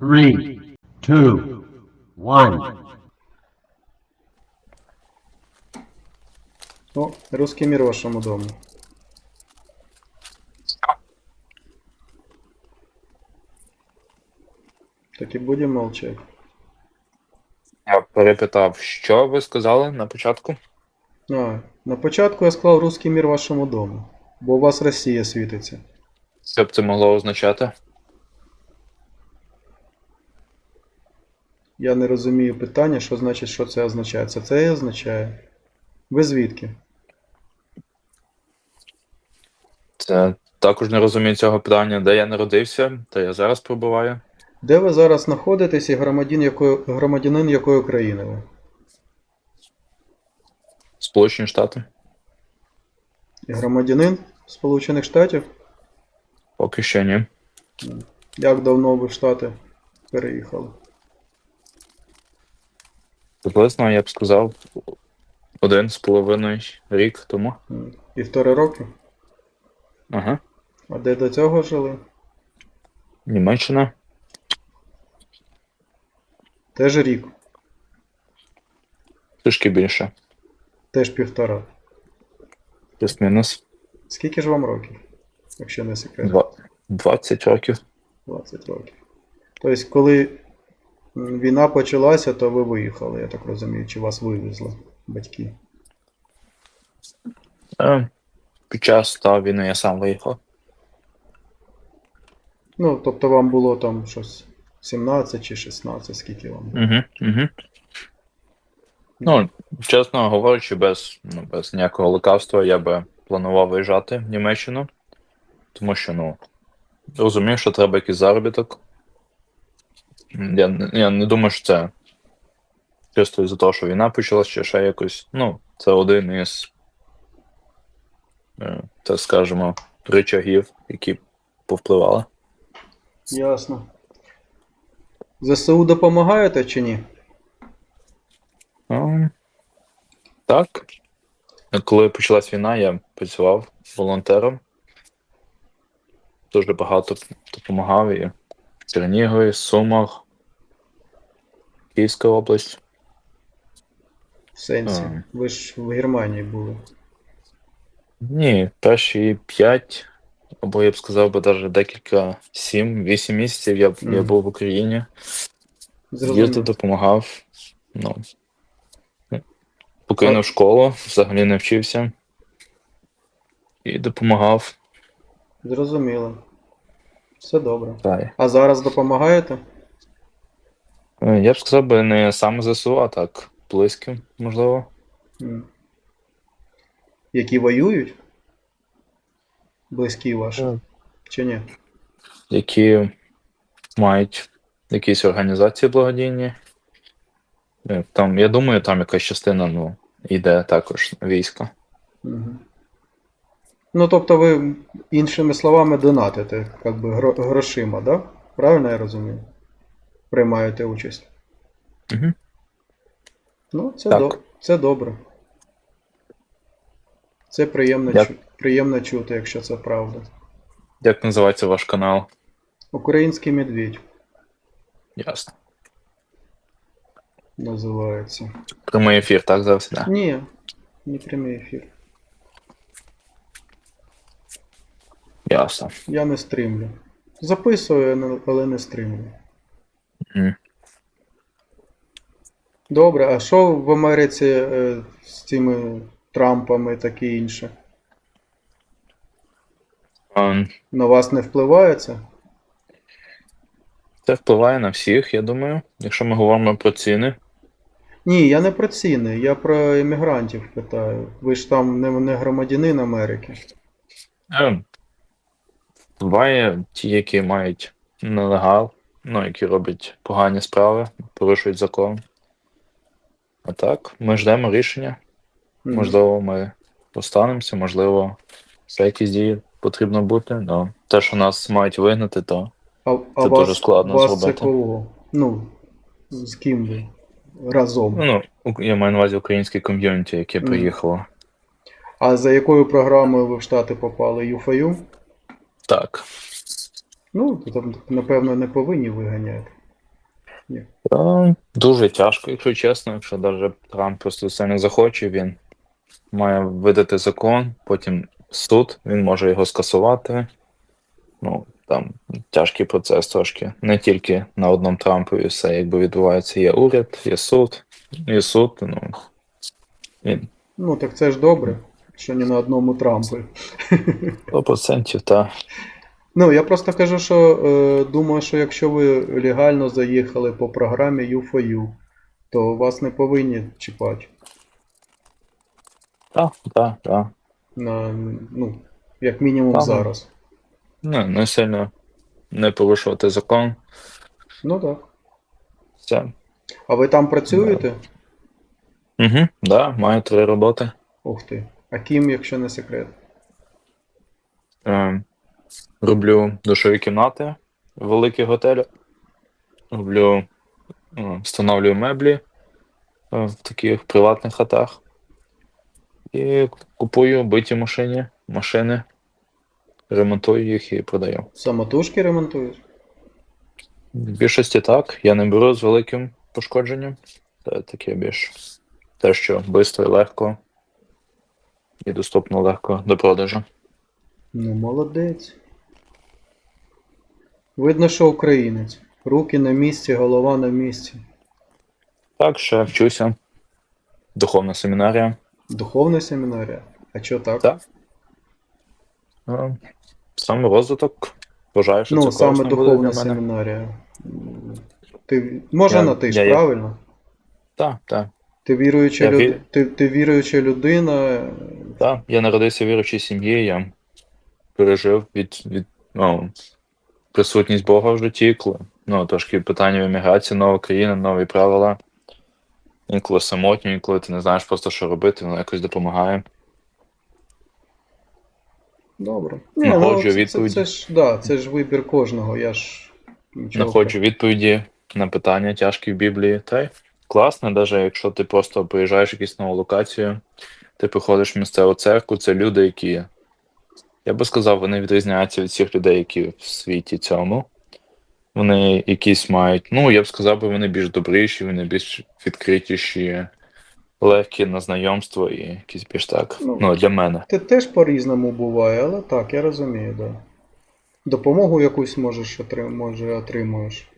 three, two, one. О, русский мир вашему дому. Так і будемо молчати. Я перепитав, що ви сказали на початку? А, на початку я склав русский мир вашому дому, бо у вас Росія світиться. Що б це могло означати? Я не розумію питання, що значить, що це означає. Це це і означає. Ви звідки? Це також не розумію цього питання, де я народився, де я зараз перебуваю. Де ви зараз знаходитесь і громадянин якої, громадянин якої країни ви? Сполучені Штати. І громадянин Сполучених Штатів? Поки що ні. Як давно ви в Штати переїхали? Приблизно, я б сказав, один з половиною рік тому. Півтори роки? Ага. А де до цього жили? Німеччина. Теж рік, Трішки більше. теж півтора. Плюс-мінус. Скільки ж вам років? Якщо не секрет. Два- 20 років. 20 років. Тобто, коли війна почалася, то ви виїхали, я так розумію, чи вас вивезли батьки. Е, Під час та війни я сам виїхав. Ну, тобто вам було там щось 17 чи 16, скільки вам? було? Угу, угу. Ну, чесно говорячи, без, ну, без ніякого лукавства я би планував виїжджати в Німеччину, тому що, ну, розумів, що треба якийсь заробіток. Я, я не думаю, що це чисто із-за того, що війна почалась, чи ще якось. Ну, це один із, е, так скажемо, речагів, які повпливали. Ясно. ЗСУ допомагаєте чи ні? Ну, так. Коли почалась війна, я працював волонтером. Дуже багато допомагав і Чернігові, Сумах, Київська область. В сенсі. А. Ви ж в Германії були. Ні, перші п'ять, або я б сказав би навіть декілька сім-вісім місяців я, я був в Україні. Їздив, допомагав. Ну, покинув школу, взагалі не вчився. І допомагав. Зрозуміло. Все добре. Так. А зараз допомагаєте? Е, Я б сказав би не саме ЗСУ, а так близьким, можливо. М. Які воюють? Близькі ваші. Чи ні? Які мають якісь організації благодійні. Е, Там, я думаю, там якась частина ну, йде також війська. Угу. Ну, тобто ви, іншими словами, донатите, як би грошима, да? Правильно я розумію? Приймаєте участь. Угу. Ну, це, до... це добре. Це приємно, Як- чу... приємно чути, якщо це правда. Як називається ваш канал? Український медведь Ясно. називається. Прямий ефір, так зараз іде. Ні, не прямий ефір. Ясно. Я не стримлю. Записую, але- не стримлю. Мгм. Добре, а що в Америці е, з цими Трампами і таке інше? Ем, На вас не впливає це? Це впливає на всіх, я думаю. Якщо ми говоримо про ціни, Ні, я не про ціни, я про іммігрантів питаю. Ви ж там не, не громадянин Америки. Е, Буває ті, які мають нелегал, ну, які роблять погані справи, порушують закон. А так, ми ждемо рішення. Мгм. Можливо, ми останемося, можливо, ще якісь дії потрібно бути. Но те, що нас мають вигнати, то А, а Це вас, дуже складно вас зробити. це кого? Ну, з ким ви? Разом. ну, я маю на увазі українське ком'юніті, яке Мгм. приїхало. А за якою програмою ви в Штати попали? ЮФАЮ? Так. Ну, то там, напевно, не повинні виганяти. Та, дуже тяжко, якщо чесно, якщо навіть Трамп просто це не захоче, він має видати закон, потім суд, він може його скасувати. Ну, там тяжкий процес трошки. Не тільки на одному Трампові все якби відбувається. Є уряд, є суд, є суд, ну. Він Ну, так це ж добре, що не на одному Трампі. 100% та. Ну, я просто кажу, що е, думаю, що якщо ви легально заїхали по програмі U4U, то вас не повинні чіпати. Так, так, так. На, ну, як мінімум Ага. зараз. Не, не сильно не порушувати закон. Ну так. Все. А ви там працюєте? Угу, да, маю три роботи. Ух ти. А ким, якщо не секрет? Е, роблю душові кімнати в великих готелях. Роблю, е, встановлюю меблі е, в таких приватних хатах. І купую биті машині, машини, ремонтую їх і продаю. Самотужки ремонтуєш? В більшості так. Я не беру з великим пошкодженням. Це таке більш те, що швидко і легко і доступно легко до продажу. Ну, молодець. Видно, що українець. Руки на місці, голова на місці. Так, ще вчуся. Духовна семінарія. Духовна семінарія. А чого так? Так. Е, Саме розвиток. Вважаю, що ну, це саме духовна семінарія. Ти, може Я- на ти ж, я- я- правильно? Так, так. Ти віруюча, Я люд... ти, ти віруюча людина. Так, я народився в віруючій сім'ї, я пережив від, від ну, присутність Бога в житті, коли ну, трошки питання в еміграції, нова країна, нові правила. Інколи самотньо, інколи ти не знаєш просто, що робити, воно якось допомагає. Добре. Знаходжу це, це, відповіді. це, ж, да, це ж вибір кожного. Я ж нічого. Знаходжу відповіді на питання тяжкі в Біблії. Та й класно, навіть якщо ти просто приїжджаєш в якусь нову локацію, ти приходиш в місцеву церкву, це люди, які, я би сказав, вони відрізняються від всіх людей, які в світі цьому. Вони якісь мають, ну, я б сказав, вони більш добріші, вони більш відкритіші, легкі на знайомство і якісь більш так. Ну, Ну, для мене. Ти теж по-різному буває, але так, я розумію, да. Допомогу якусь можеш отрим... може отримуєш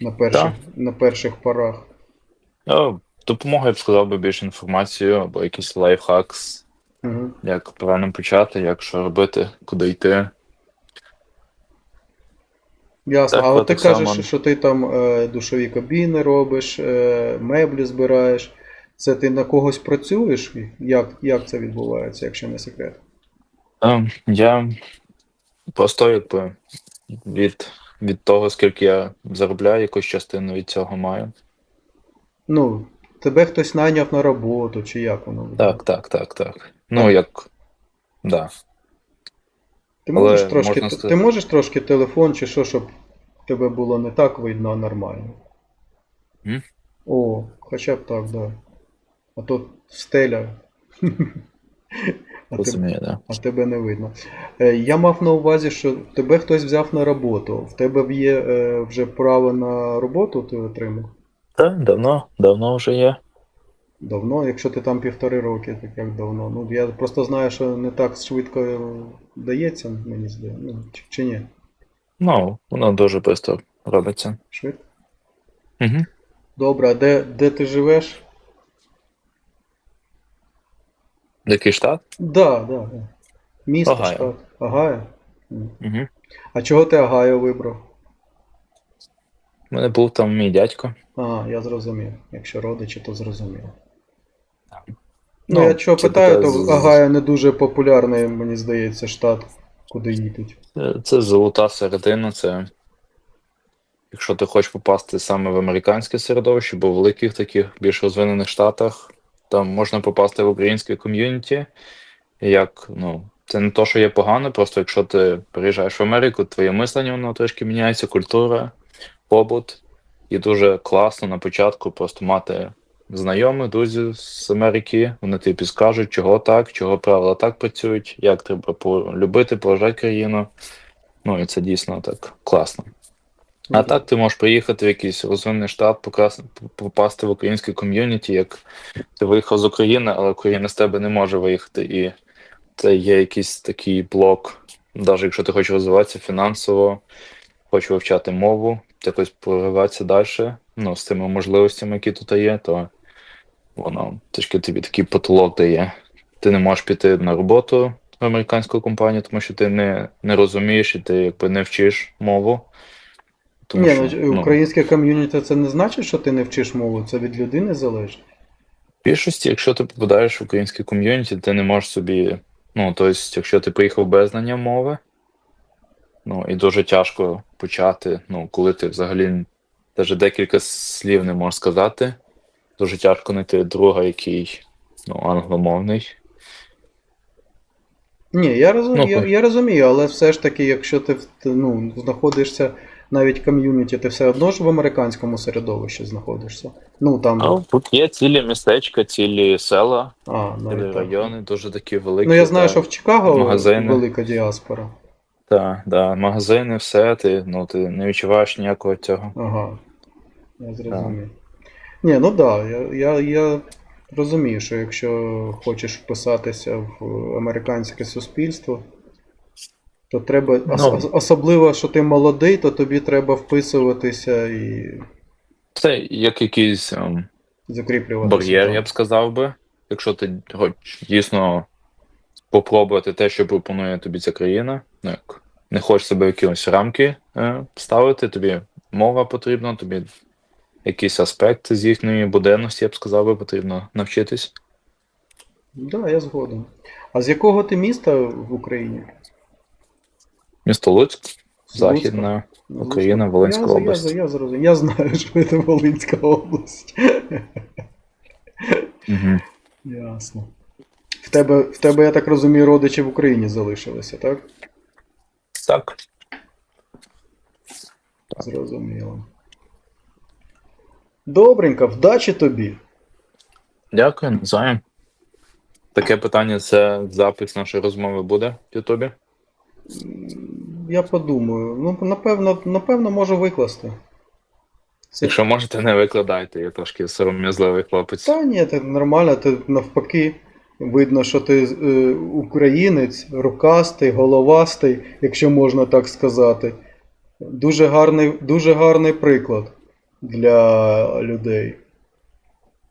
на перших, Так. на перших порах. Ну, допомога, я б сказав би більш інформацію або якийсь лайфхакс, Угу. як правильно почати, як що робити, куди йти. Ясно. Так, а от ти кажеш, само. що ти там е, душові кабіни робиш, е, меблі збираєш. Це ти на когось працюєш? Як, як це відбувається, якщо не секрет? Ем, я просто якби від, від того, скільки я заробляю, якусь частину від цього маю. Ну, тебе хтось найняв на роботу, чи як воно? Так, так, так, так. Ну, як. Да. Ти Але можеш, трошки, можна ти, сказати- можеш трошки телефон чи що, щоб тебе було не так видно, а нормально? М? О, хоча б так, да. А то стеля. А, тебе, Розумію, да. а тебе не видно. Е, Я мав на увазі, що тебе хтось взяв на роботу. В тебе є е, вже право на роботу, ти отримав? Так, давно, давно вже є. Давно, якщо ти там півтори роки, так як давно. Ну, я просто знаю, що не так швидко дається, мені здається. Ну, чи, чи ні? Ну, воно дуже швидко робиться. Швидко? Угу. Добре, а де, де ти живеш? Який штат? Да, да, да. Місто, Огайо. штат. Агая? Угу. А чого ти Агайо вибрав? У мене був там мій дядько. А, я зрозумів. Якщо родичі, то зрозумів. Ну, Ну, я чого це питаю, таке то з- Агая не дуже популярний, мені здається, штат, куди їдуть. Це, це золота середина, це. Якщо ти хочеш попасти саме в американське середовище, бо в великих таких більш розвинених штатах там можна попасти в українське ком'юніті. Як, ну, це не то, що є погано, просто якщо ти приїжджаєш в Америку, твоє мислення воно трошки міняється, культура, побут. І дуже класно на початку просто мати знайомих, друзів з Америки. Вони тобі підскажуть, чого так, чого правила так працюють, як треба полюбити, поважати країну. Ну і це дійсно так класно. А так ти можеш приїхати в якийсь розвинений штат, покрас- попасти в українське ком'юніті, як ти виїхав з України, але Україна з тебе не може виїхати. І це є якийсь такий блок, навіть якщо ти хочеш розвиватися фінансово, хочеш вивчати мову, якось прориватися далі, ну, з тими можливостями, які тут є, то воно трішки тобі такий потолок дає. Ти не можеш піти на роботу в американську компанію, тому що ти не, не розумієш і ти якби не вчиш мову. Тому Ні, що, ну, ну, українське ком'юніті це не значить, що ти не вчиш мову, це від людини залежить. В більшості, якщо ти попадаєш в українське ком'юніті, ти не можеш собі. Ну, тобто, якщо ти приїхав без знання мови, ну і дуже тяжко почати, ну, коли ти взагалі навіть декілька слів не можеш сказати, дуже тяжко знайти друга, який ну, англомовний. Ні, я розумію, Ну, я, я розумію, але все ж таки, якщо ти ну, знаходишся навіть в ком'юніті, ти все одно ж в американському середовищі знаходишся. Ну там. А тут є цілі містечка, цілі села, А, цілі так. райони, дуже такі великі. Ну я знаю, та- що в Чикаго магазини. велика діаспора. Та, да, магазини, все, ти, ну, ти не відчуваєш ніякого цього. Ага. Я зрозумів. Ні, ну так, да, я, я, я розумію, що якщо хочеш вписатися в американське суспільство, то треба. ос- Ну. ос- особливо, що ти молодий, то тобі треба вписуватися і Це як якийсь. ем, закріплюватися. бар'єр, я б сказав би. Якщо ти хочеш дійсно попробувати те, що пропонує тобі ця країна, ну як не хочеш себе в якісь рамки е, ставити, тобі мова потрібна, тобі якийсь аспект з їхньої буденності, я б сказав би, потрібно навчитись. Так, да, я згоден. А з якого ти міста в Україні? Місто Луцьк? Західна З Україна, Волинська я, область. Я, я, зрозумів. я знаю, що це Волинська область. Угу. Ясно. В тебе, в тебе, я так розумію, родичі в Україні залишилися, так? Так. Зрозуміло. Добренько, вдачі тобі. Дякую, навзаєм. Таке питання це запис нашої розмови буде в Ютубі. Я подумаю. Ну, напевно, напевно, можу викласти. Якщо можете, не викладайте, я трошки сором'язливий хлопець. Та ні, це нормально, ти навпаки. Видно, що ти е, українець, рукастий, головастий, якщо можна так сказати. Дуже гарний, дуже гарний приклад для людей.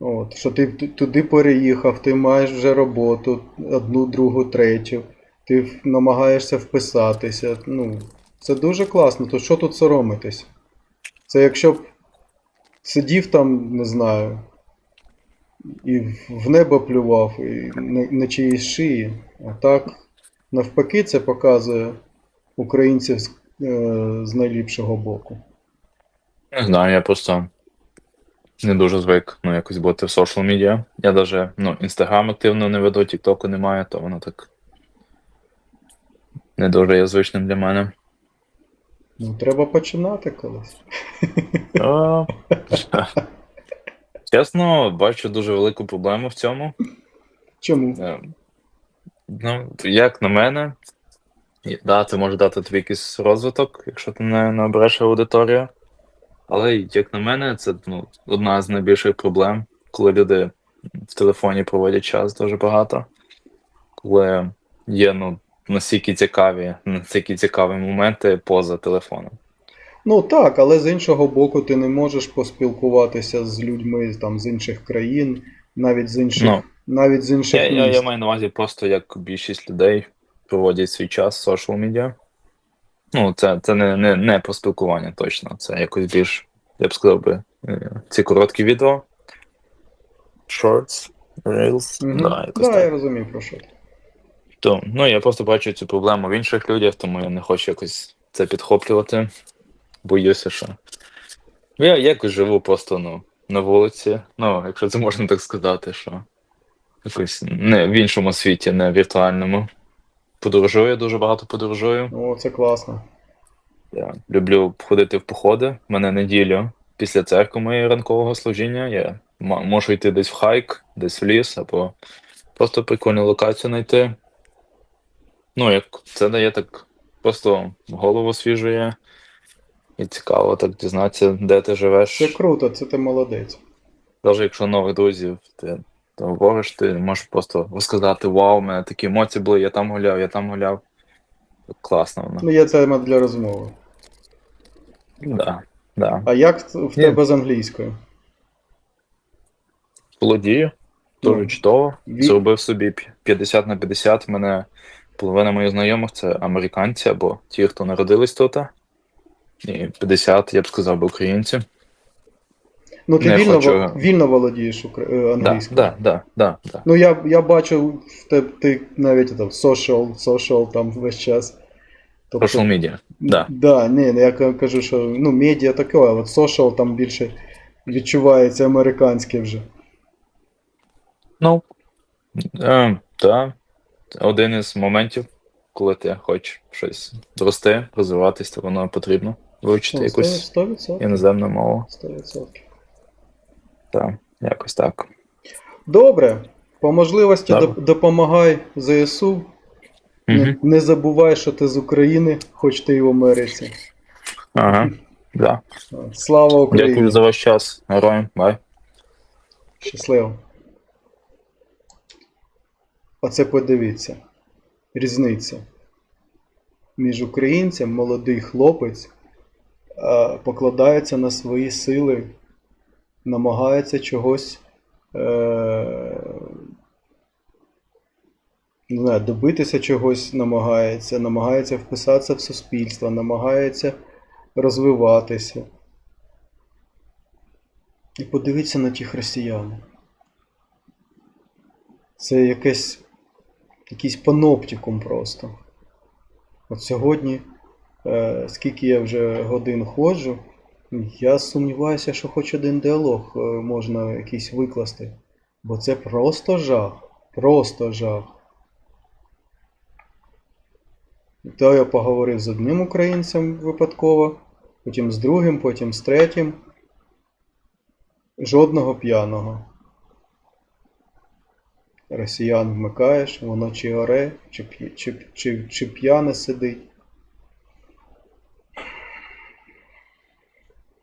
От, що ти туди переїхав, ти маєш вже роботу, одну, другу, третю, ти намагаєшся вписатися. Ну, це дуже класно. То що тут соромитись? Це якщо б сидів там, не знаю, і в- небо плював, і на, на чиїсь шиї. А так, навпаки, це показує українців з, е, з найліпшого боку. Не знаю, я просто не дуже звик ну, якось бути в соціал медіа. Я навіть ну, інстаграм активно не веду, тіктоку немає, то воно так не дуже є звичним для мене. Ну, треба починати колись. Чесно, бачу дуже велику проблему в цьому. Чому? Е, Ну, як на мене, да, це може дати тобі якийсь розвиток, якщо ти не набереш аудиторію. Але як на мене, це ну, одна з найбільших проблем, коли люди в телефоні проводять час дуже багато. Коли є ну, настільки цікаві, настільки цікаві моменти поза телефоном. Ну так, але з іншого боку, ти не можеш поспілкуватися з людьми там, з інших країн, навіть з інших, Ну, навіть з інших Я, я, я маю на увазі просто як більшість людей проводять свій час в social media. Ну, це, це не, не, не спілкуванню точно. Це якось більш, я б сказав би, е, ці короткі відео. Shorts, Reels. Мгм. Да, якось да, так. я розумію про що. То, ну, я просто бачу цю проблему в інших людях, тому я не хочу якось це підхоплювати. Боюся, що. Я якось живу просто ну, на вулиці. Ну, якщо це можна так сказати, що якось не в іншому світі, не віртуальному. Подорожую, дуже багато подорожую. О, це класно. Я люблю ходити в походи. У мене неділю після церкви моєї ранкового служіння. Я можу йти десь в хайк, десь в ліс, або просто прикольну локацію знайти. Ну, як це дає так просто голову свіжує. І цікаво так дізнатися, де ти живеш. Це круто, це ти молодець. Навіть якщо нових друзів ти, ти говориш, ти можеш просто розказати Вау, у мене такі емоції були, я там гуляв, я там гуляв. Класно воно. Ну, є тема для розмови. Да, да. А як в Ні. тебе з англійською? Володію, дуже Ну, чудово. ві- Зробив собі п'я- 50 на 50. Мене половина моїх знайомих це американці або ті, хто народились тут. І 50, я б сказав, би українці. Ну, ти Не вільно, хочу. вільно володієш укра- е, Да, англійською? да, да, да, да. Ну, я, я бачу, в те, ти навіть там social, social там весь час. Тобто, Social media. Да. Да, ні, ну, я ка- кажу, що ну, медіа таке, а от social там більше відчувається американське вже. Ну, е, да. Один із моментів, коли ти хочеш щось зрости, розвиватись, то воно потрібно вивчити Ну, якусь 100%. іноземну мову. 100%. Так, якось так. Добре. По можливості Добре. доп- допомагай ЗСУ. Не, Угу. не забувай, що ти з України, хоч ти і в Америці. Ага. Да. Слава Україні! Дякую за ваш час. Героям. Бай. Щасливо. Оце подивіться. Різниця. Між українцем молодий хлопець е, покладається на свої сили, намагається чогось е, не знаю, добитися чогось намагається, намагається вписатися в суспільство, намагається розвиватися. І подивіться на тих росіян. Це якесь, якийсь паноптикум просто. От сьогодні, скільки я вже годин ходжу, я сумніваюся, що хоч один діалог е, можна якийсь викласти. Бо це просто жах. Просто жах. То я поговорив з одним українцем випадково, потім з другим, потім з третім. Жодного п'яного. Росіян вмикаєш, воно чи оре, чи, чи, чи, чи п'яне сидить.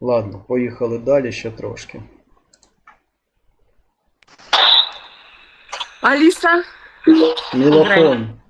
Ладно, поїхали далі ще трошки. Алиса, Мілофон.